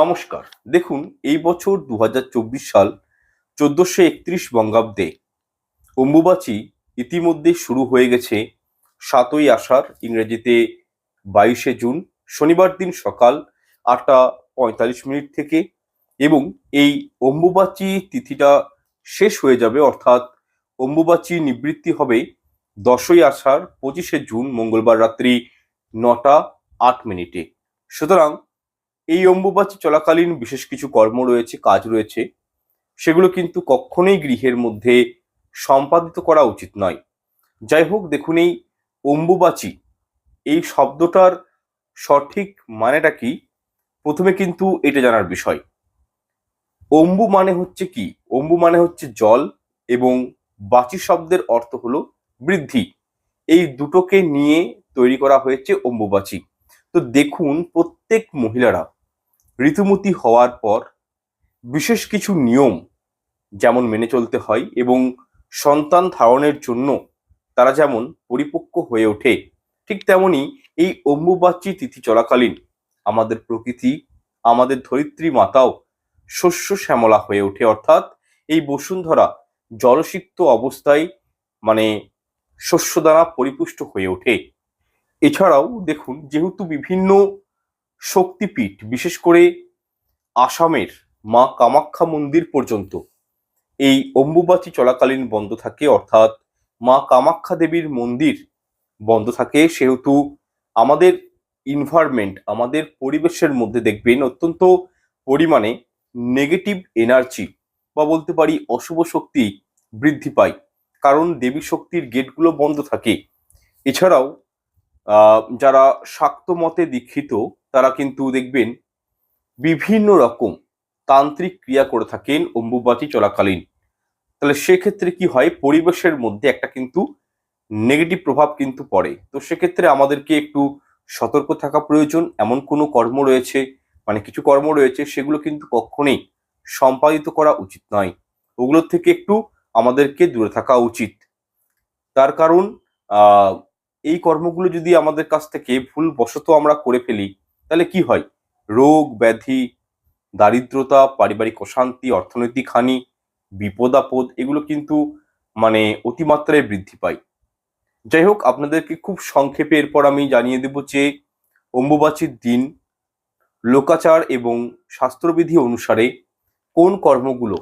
নমস্কার। দেখুন, এই বছর দু হাজার চব্বিশ সাল চোদ্দশো একত্রিশ বঙ্গাব্দে অম্বুবাচী ইতিমধ্যে শুরু হয়ে গেছে সাতই আষাঢ়, ইংরেজিতে বাইশে জুন, শনিবার দিন সকাল আটটা পঁয়তাল্লিশ মিনিট থেকে এবং এই অম্বুবাচী তিথিটা শেষ হয়ে যাবে, অর্থাৎ অম্বুবাচী নিবৃত্তি হবে দশই আষাঢ়, পঁচিশে জুন, মঙ্গলবার রাত্রি নটা আট মিনিটে। সুতরাং এই অম্বুবাচী চলাকালীন বিশেষ কিছু কর্ম রয়েছে, কাজ রয়েছে। সেগুলো কিন্তু কখনোই গৃহের মধ্যে সম্পাদিত করা উচিত নয়। যাই হোক, দেখুন এই অম্বুবাচী, এই শব্দটার সঠিক মানেটা কি? প্রথমে কিন্তু এটা জানার বিষয়। অম্বু মানে হচ্ছে কি? অম্বু মানে হচ্ছে জল এবং বাচি শব্দের অর্থ হলো বৃদ্ধি। এই দুটোকে নিয়ে তৈরি করা হয়েছে অম্বুবাচী। তো দেখুন, প্রত্যেক মহিলারা ঋতুমতি হওয়ার পর বিশেষ কিছু নিয়ম যেমন মেনে চলতে হয় এবং সন্তান ধারণের জন্য তারা যেমন পরিপক্ক হয়ে ওঠে, ঠিক তেমনি এই অম্বুবাচী তিথি চলাকালীন আমাদের প্রকৃতি, আমাদের ধরিত্রী মাতাও শস্য শ্যামলা হয়ে ওঠে। অর্থাৎ এই বসুন্ধরা জলসিক্ত অবস্থায় মানে শস্য দ্বারা পরিপুষ্ট হয়ে ওঠে। এছাড়াও দেখুন, যেহেতু বিভিন্ন শক্তিপীঠ, বিশেষ করে আসামের মা কামাখ্যা মন্দির পর্যন্ত এই অম্বুবাচী চলাকালীন বন্ধ থাকে, অর্থাৎ মা কামাখ্যা দেবীর মন্দির বন্ধ থাকে। সেহেতু আমাদের ইনভারমেন্ট আমাদের পরিবেশের মধ্যে দেখবেন অত্যন্ত পরিমাণে নেগেটিভ এনার্জি বা বলতে পারি অশুভ শক্তি বৃদ্ধি পায়। কারণ দেবী শক্তির গেটগুলো বন্ধ থাকে। এছাড়াও যারা শাক্ত মতে দীক্ষিত তারা কিন্তু দেখবেন বিভিন্ন রকম তান্ত্রিক ক্রিয়া করে থাকেন অম্বুবাচী চলাকালীন। তাহলে সেক্ষেত্রে কি হয়? পরিবেশের মধ্যে একটা কিন্তু নেগেটিভ প্রভাব কিন্তু পড়ে। তো সেক্ষেত্রে আমাদেরকে একটু সতর্ক থাকা প্রয়োজন। এমন কোনো কর্ম রয়েছে মানে কিছু কর্ম রয়েছে, সেগুলো কিন্তু কখনোই সম্পাদিত করা উচিত নয়। ওগুলোর থেকে একটু আমাদেরকে দূরে থাকা উচিত। তার কারণ এই কর্মগুলো যদি আমাদের কাছ থেকে ভুল বশত আমরা করে ফেলি তাহলে কি হয়? রোগ, ব্যাধি, দারিদ্রতা, পারিবারিক অশান্তি, অর্থনৈতিক হানি, বিপদ আপদ, এগুলো কিন্তু মানে অতিমাত্রায় বৃদ্ধি পায়। যাই হোক, আপনাদেরকে খুব সংক্ষেপে এরপর আমি জানিয়ে দেব যে অম্বুবাচীর দিন লোকাচার এবং শাস্ত্রবিধি অনুসারে কোন কর্মগুলো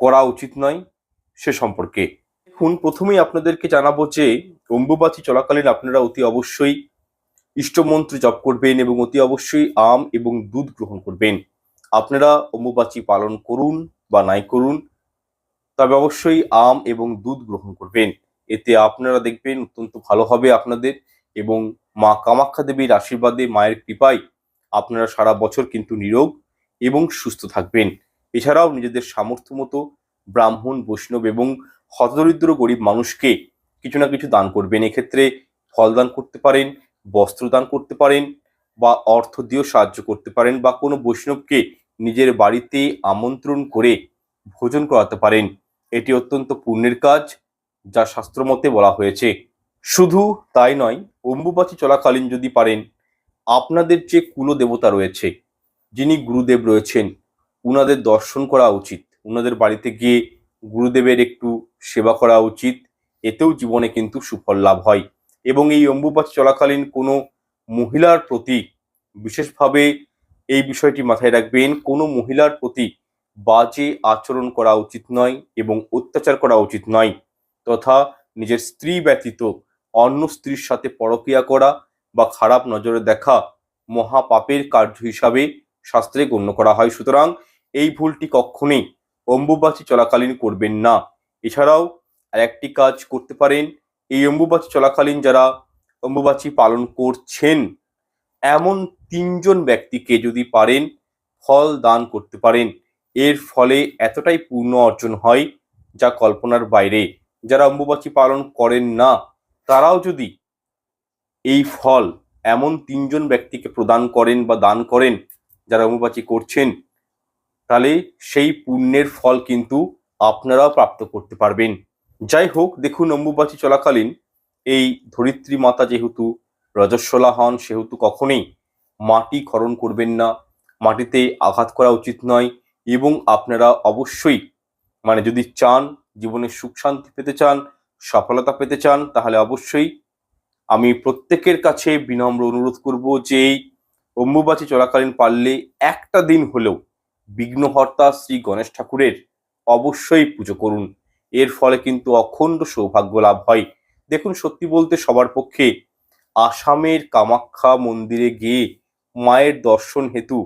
করা উচিত নয় সে সম্পর্কে। দেখুন, প্রথমেই আপনাদেরকে জানাব যে অম্বুবাচী চলাকালীন আপনারা অতি অবশ্যই ইষ্টমন্ত্র জপ করবেন এবং অতি অবশ্যই আম এবং দুধ গ্রহণ করবেন। আপনারা অম্বুবাচী পালন করুন বা নাই করুন, তবে অবশ্যই আম এবং দুধ গ্রহণ করবেন। এতে আপনারা দেখবেন অত্যন্ত ভালো হবে আপনাদের এবং মা কামাখ্যা দেবীর আশীর্বাদে, মায়ের কৃপায় আপনারা সারা বছর কিন্তু নিরোগ এবং সুস্থ থাকবেন। এছাড়াও নিজেদের সামর্থ্য মতো ব্রাহ্মণ, বৈষ্ণব এবং হতদরিদ্র গরিব মানুষকে কিছু না কিছু দান করবেন। এক্ষেত্রে ফল দান করতে পারেন বস্ত্র দান করতে পারেন বা অর্থ দিয়েও সাহায্য করতে পারেন বা কোনো বৈষ্ণবকে নিজের বাড়িতে আমন্ত্রণ করে ভোজন করাতে পারেন। এটি অত্যন্ত পুণ্যের কাজ, যা শাস্ত্রমতে বলা হয়েছে। শুধু তাই নয়, অম্বুবাচী চলাকালীন যদি পারেন, আপনাদের যে কুল দেবতা রয়েছে, যিনি গুরুদেব রয়েছেন, উনাদের দর্শন করা উচিত। উনাদের বাড়িতে গিয়ে গুরুদেবের একটু সেবা করা উচিত। এতেও জীবনে কিন্তু সুফল লাভ হয়। এবং এই অম্বুবাচী চলাকালীন কোনো মহিলার প্রতি বিশেষভাবে এই বিষয়টি মাথায় রাখবেন, কোনো মহিলার প্রতি বাজে আচরণ করা উচিত নয় এবং অত্যাচার করা উচিত নয় তথা নিজের স্ত্রী ব্যতীত অন্য স্ত্রীর সাথে পরক্রিয়া করা বা খারাপ নজরে দেখা মহাপাপের কার্য হিসাবে শাস্ত্রে গণ্য করা হয়। সুতরাং এই ভুলটি কখনোই অম্বুবাচী চলাকালীন করবেন না। এছাড়াও আর একটি কাজ করতে পারেন এই অম্বুবাচী চলাকালীন যারা অম্বুবাচী পালন করছেন, এমন তিনজন ব্যক্তিকে যদি পারেন, ফল দান করতে পারেন। এর ফলে এতটাই পূর্ণ অর্জন হয় যা কল্পনার বাইরে। যারা অম্বুবাচী পালন করেন না, তারাও যদি এই ফল এমন তিনজন ব্যক্তিকে প্রদান করেন বা দান করেন, যারা অম্বুবাচী করছেন, তাহলে সেই পুণ্যের ফল কিন্তু আপনারাও প্রাপ্ত করতে পারবেন। যাই হোক দেখুন অম্বুবাচী চলাকালীন এই ধরিত্রী মাতা যেহেতু রজস্বলা হন, সেহেতু কখনোই মাটি খরণ করবেন না। মাটিতে আঘাত করা উচিত নয় এবং আপনারা অবশ্যই মানে যদি চান, জীবনে সুখ শান্তি পেতে চান, সফলতা পেতে চান, তাহলে অবশ্যই আমি প্রত্যেকের কাছে বিনম্র অনুরোধ করব যে অম্বুবাচী চলাকালীন পারলে একটা দিন হলেও বিঘ্নহর্তা শ্রী গণেশ ঠাকুরের অবশ্যই পুজো করুন। এর ফলে কিন্তু অখণ্ড সৌভাগ্য লাভ হয়। দেখুন, সত্যি বলতে সবার পক্ষে আসামের কামাখ্যা মন্দিরে গিয়ে মায়ের দর্শন হেতু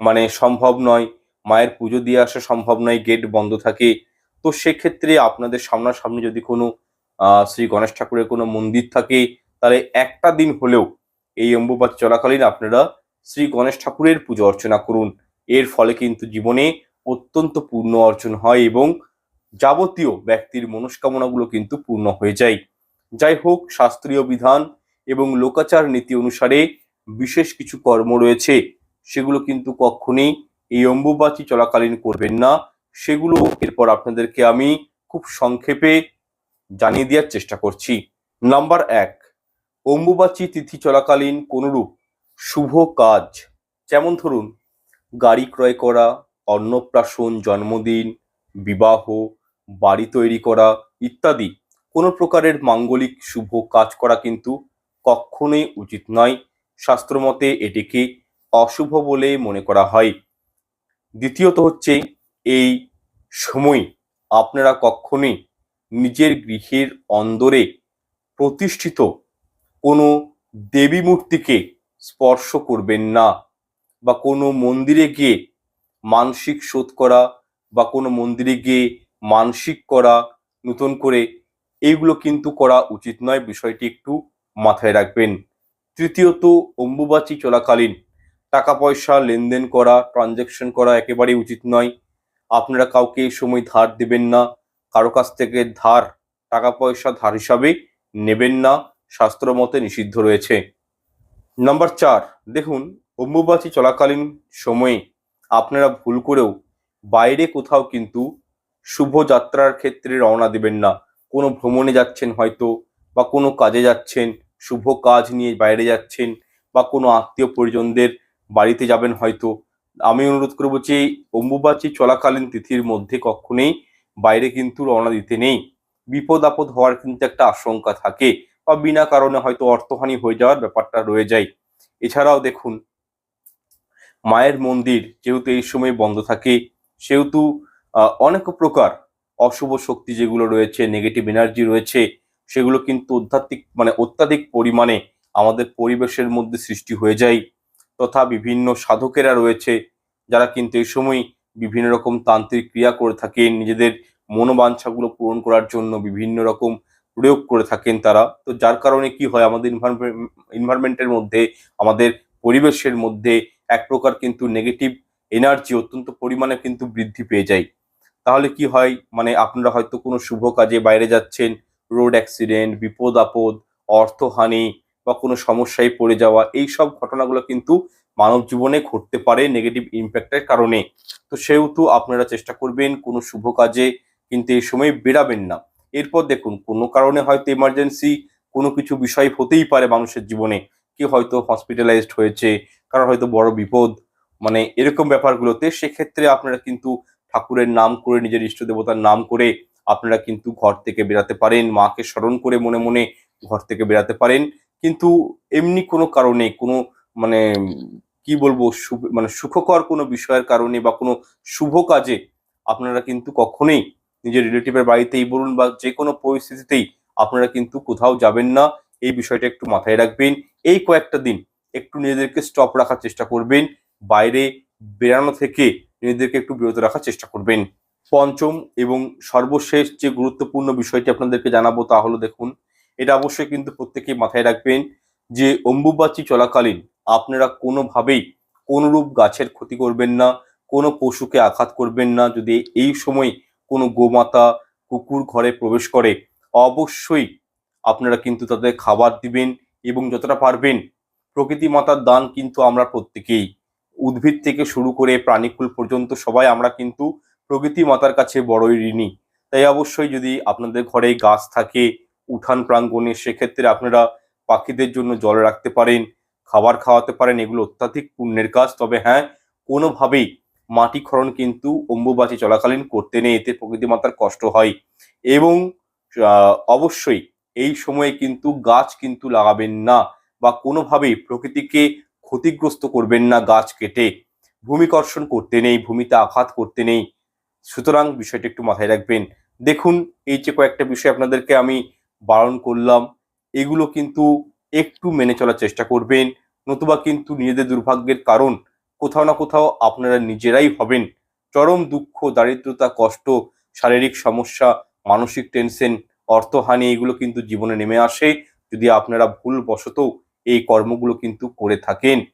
মানে সম্ভব নয়। মায়ের পুজো দিয়ে আসা সম্ভব নয় গেট বন্ধ থাকে। তো সেক্ষেত্রে আপনাদের সামনাসামনি যদি কোনো শ্রী গণেশ ঠাকুরের কোনো মন্দির থাকে, তাহলে একটা দিন হলেও এই অম্বুবাচী চলাকালীন আপনারা শ্রী গণেশ ঠাকুরের পুজো অর্চনা করুন। এর ফলে কিন্তু জীবনে অত্যন্ত পূর্ণ অর্জন হয় এবং যাবতীয় ব্যক্তির মনস্কামনাগুলো কিন্তু পূর্ণ হয়ে যায়। যাই হোক, শাস্ত্রীয় বিধান এবং লোকাচার নীতি অনুসারে বিশেষ কিছু কর্ম রয়েছে। সেগুলো কিন্তু কখনই এই অম্বুবাচী চলাকালীন করবেন না। সেগুলো এরপর আপনাদেরকে আমি খুব সংক্ষেপে জানিয়ে দেওয়ার চেষ্টা করছি। নাম্বার এক, অম্বুবাচী তিথি চলাকালীন কোনরূপ শুভ কাজ। যেমন ধরুন, গাড়ি ক্রয় করা, অন্নপ্রাশন, জন্মদিন, বিবাহ বাড়ি তৈরি করা ইত্যাদি। কোনো প্রকারের মাঙ্গলিক শুভ কাজ করা কিন্তু কখনোই উচিত নয়। শাস্ত্রমতে এটিকে অশুভ বলে মনে করা হয়। দ্বিতীয়ত হচ্ছে এই সময় আপনারা কখনোই নিজের গৃহের অন্দরে প্রতিষ্ঠিত কোনো দেবী মূর্তিকে স্পর্শ করবেন না বা কোনো মন্দিরে গিয়ে মানসিক শোধ করা বা কোনো মন্দিরে গিয়ে মানসিক করা, নতুন করে এইগুলো কিন্তু করা উচিত নয়। বিষয়টি একটু মাথায় রাখবেন। তৃতীয়ত, অম্বুবাচী চলাকালীন টাকা পয়সা লেনদেন করা ট্রানজ্যাকশন করা একেবারেই উচিত নয়। আপনারা কাউকে এই সময় ধার দেবেন না। কারও কাছ থেকে ধার টাকা পয়সা ধার হিসাবে নেবেন না। শাস্ত্র মতে নিষিদ্ধ রয়েছে। নাম্বার চার, দেখুন, অম্বুবাচী চলাকালীন সময়ে আপনারা ভুল করেও বাইরে কোথাও কিন্তু শুভ যাত্রার ক্ষেত্রে রওনা দেবেন না। কোনো ভ্রমণে যাচ্ছেন হয়তো বা কোনো কাজে যাচ্ছেন, শুভ কাজ নিয়ে বাইরে যাচ্ছেন বা কোনো আত্মীয় পরিজনদের বাড়িতে যাবেন হয়তো। আমি অনুরোধ করব যে অম্বুবাচী চলাকালীন তিথির মধ্যে কখনোই বাইরে কিন্তু রওনা দিতে নেই। বিপদ আপদ হওয়ার কিন্তু একটা আশঙ্কা থাকে বা বিনা কারণে হয়তো অর্থহানি হয়ে যাওয়ার ব্যাপারটা রয়ে যায়। এছাড়াও দেখুন, মায়ের মন্দির যেহেতু এই সময় বন্ধ থাকে, সেহেতু অনেক প্রকার অশুভ শক্তি যেগুলো রয়েছে নেগেটিভ এনার্জি রয়েছে, সেগুলো কিন্তু অধ্যাত্মিক মানে অত্যাধিক পরিমাণে আমাদের পরিবেশের মধ্যে সৃষ্টি হয়ে যায়। তথা বিভিন্ন সাধকেরা রয়েছে, যারা কিন্তু এই সময় বিভিন্ন রকম তান্ত্রিক ক্রিয়া করে থাকেন, নিজেদের মনোবাঞ্ছাগুলো পূরণ করার জন্য বিভিন্ন রকম প্রয়োগ করে থাকেন তারা। তো যার কারণে কি হয়, আমাদের ইনভারমেন্টের মধ্যে, আমাদের পরিবেশের মধ্যে এক প্রকার কিন্তু নেগেটিভ এনার্জি অত্যন্ত পরিমাণে কিন্তু বৃদ্ধি পেয়ে যায়। তাহলে কি হয়? মানে আপনারা হয়তো কোনো শুভ কাজে বাইরে যাচ্ছেন, রোড অ্যাক্সিডেন্ট, বিপদ আপদ, অর্থহানি বা কোনো সমস্যায় পড়ে যাওয়া, এই সব ঘটনাগুলো কিন্তু মানব জীবনে ঘটতে পারে নেগেটিভ ইম্প্যাক্টের কারণে। তো সেহেতু আপনারা চেষ্টা করবেন কোনো শুভ কাজে কিন্তু এই সময় বেরাবেন না। এরপর দেখুন, কোনো কারণে হয়তো এমার্জেন্সি কোনো কিছু বিষয় হতেই পারে মানুষের জীবনে। কেউ হয়তো হসপিটালাইজড হয়েছে, কারোর হয়তো বড় বিপদ মানে এরকম ব্যাপারগুলোতে সেক্ষেত্রে আপনারা কিন্তু ঠাকুরের নাম করে, নিজের ইষ্ট দেবতার নাম করে আপনারা কিন্তু ঘর থেকে বেরাতে পারেন, মাকে স্মরণ করে মনে মনে ঘর থেকে বেরাতে পারেন। কিন্তু এমনি কোনো কারণে, কোনো মানে কি বলব মানে সুখকর কোনো বিষয়ের কারণে বা কোনো শুভ কাজে আপনারা কিন্তু কখনোই নিজের রিলেটিভের বাড়িতেই বলুন বা যে কোনো পরিস্থিতিতেই আপনারা কিন্তু কোথাও যাবেন না। এই বিষয়টা একটু মাথায় রাখবেন। এই কয়েকটা দিন একটু নিজেদেরকে স্টপ রাখার চেষ্টা করবেন। বাইরে বেরানো থেকে নিজেদেরকে একটু বিরত রাখার চেষ্টা করবেন। পঞ্চম এবং সর্বশেষ যে গুরুত্বপূর্ণ বিষয়টি আপনাদেরকে জানাব তা হলো দেখুন, এটা অবশ্যই কিন্তু প্রত্যেকেই মাথায় রাখবেন যে অম্বুবাচী চলাকালীন আপনারা কোনোভাবেই কোনরূপ গাছের ক্ষতি করবেন না, কোনো পশুকে আঘাত করবেন না, যদি এই সময় কোনো গোমাতা কুকুর ঘরে প্রবেশ করে, অবশ্যই আপনারা কিন্তু তাদের খাবার দিবেন এবং যতটা পারবেন প্রকৃতি মাতার দান কিন্তু আমরা প্রত্যেকেই উদ্ভিদ থেকে শুরু করে প্রাণীকুল পর্যন্ত সবাই আমরা কিন্তু প্রকৃতি মাতার কাছে বড়ই ঋণী। তাই অবশ্যই যদি আপনাদের ঘরে গাছ থাকে, উঠান প্রাঙ্গণে, সেক্ষেত্রে আপনারা পাখিদের জন্য জল রাখতে পারেন, খাবার খাওয়াতে পারেন, এগুলো অত্যাধিক পুণ্যের কাজ। তবে হ্যাঁ কোনোভাবেই মাটি খনন কিন্তু অম্বুবাচী চলাকালীন করতে নেই, এতে প্রকৃতি মাতার কষ্ট হয়। এবং অবশ্যই এই সময়ে কিন্তু গাছ কিন্তু লাগাবেন না বা কোনোভাবেই প্রকৃতিকে ক্ষতিগ্রস্ত করবেন না গাছ কেটে। ভূমিকর্ষণ করতে নেই, ভূমিতে আঘাত করতে নেই। সুতরাং বিষয়টা একটু মাথায় রাখবেন। দেখুন, এই যে কয়েকটা বিষয় আপনাদেরকে আমি বারণ করলাম, এগুলো কিন্তু একটু মেনে চলার চেষ্টা করবেন, নতুবা কিন্তু নিজেদের দুর্ভাগ্যের কারণ কোথাও না কোথাও আপনারা নিজেরাই হবেন। চরম দুঃখ, দারিদ্রতা, কষ্ট, শারীরিক সমস্যা, মানসিক টেনশন অর্থহানি, এগুলো কিন্তু জীবনে নেমে আসে। যদি আপনারা ভুলবশত এই কর্মগুলো কিন্তু করে থাকেন।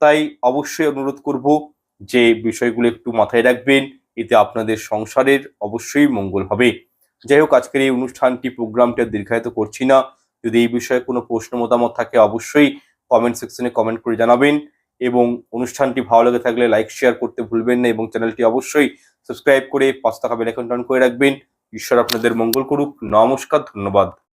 তাই অবশ্যই অনুরোধ করব যে বিষয়গুলো একটু মাথায় রাখবেন, এতে আপনাদের সংসারের অবশ্যই মঙ্গল হবে। যাই হোক, আজকের এই অনুষ্ঠানটি, প্রোগ্রামটি দীর্ঘায়িত করছি না। যদি এই বিষয়ে কোনো প্রশ্ন, মতামত থাকে, অবশ্যই কমেন্ট সেকশনে কমেন্ট করে জানাবেন। এবং অনুষ্ঠানটি ভালো লেগে থাকলে লাইক শেয়ার করতে ভুলবেন না এবং চ্যানেলটি অবশ্যই সাবস্ক্রাইব করে পাঁচ টাকা বেলাইকন টন করে রাখবেন। ঈশ্বর আপনাদের মঙ্গল করুক। নমস্কার, ধন্যবাদ।